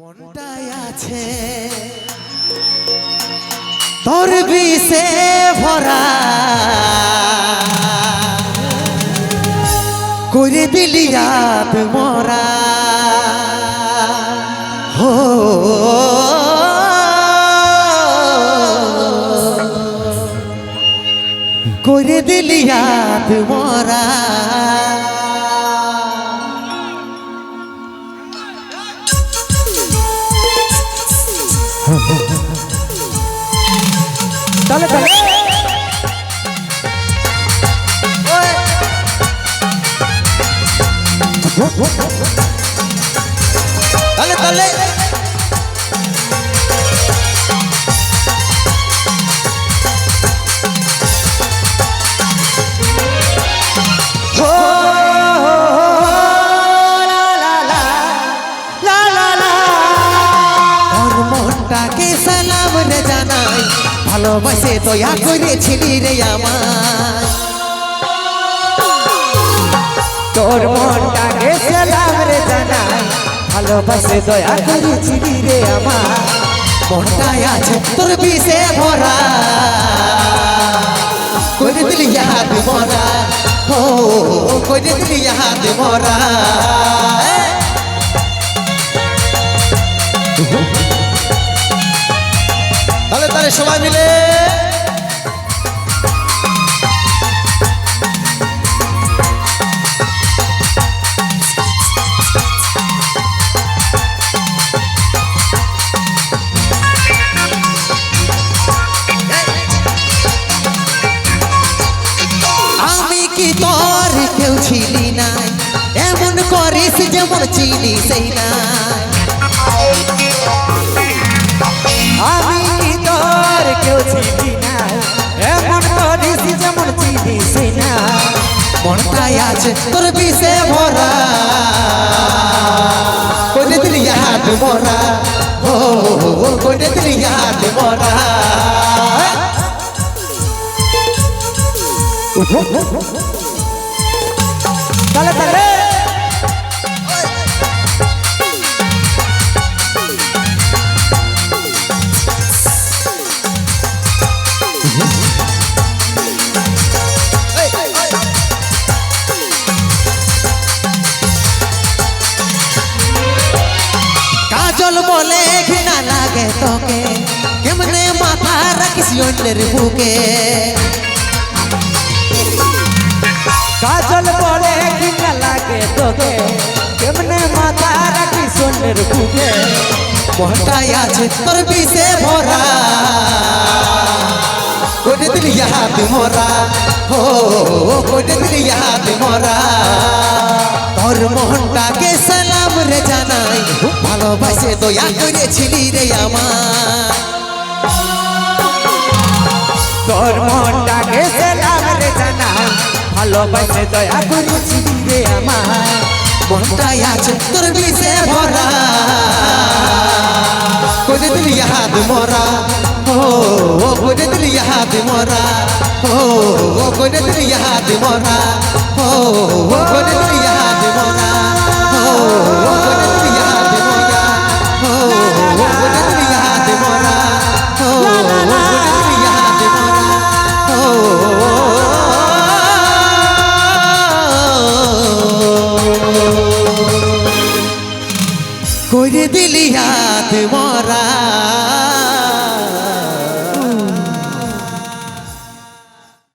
মনটাই আছে। তোর বিষে ভরা। করে দিলি রাত মরা। হো। করে দিলি রাত মরা। তাহলে তাহলে তাহলে তাহলে মনটাকে সালাম রে জানাই। ভালোবাসে দয়া করেছিলি রে আমার। তোর মনটাকে সালাম রে জানাই। ভালোবাসে দয়া করেছিলি রে আমার। মনটাই আছে তোর বিষে ভরা। করে দিলি হাত মরা ও, করে দিলি হাত মরা সবাই মিলে। কি তোর কেউ ছিলি নাই? এমন করিস যেমন চিনি সেই নাই। মরা তাহলে তাহলে কাজল বলে ঘৃণা লাগে তোকে। কেমনে মাথা রাখিস অন্যের বুকে কাজল বলে কিনা লাগে তোকে কেমনে মাথা রাখি সোনের বুকে মনটাই আছে তোর বিষে ভরা করে দিলি হাত মরা ও করে দিলি হাত মরা তোর মোহনটাকে সালাম রে জানাই ভালোবাসে দয়া করেছিলি রে আমার তোর মনটাকে সেলাম রে জানা ভালোবাসে দয়া করেছি রে আমার মনটাই আছে তোর বিষে ভরা। করে দিলি হাত মরা? ও করে দিলি হাত মরা? ও করে দিলি হাত মরা? ও করে দিলি হাত মরা? ও করে দিলি হাত মরা।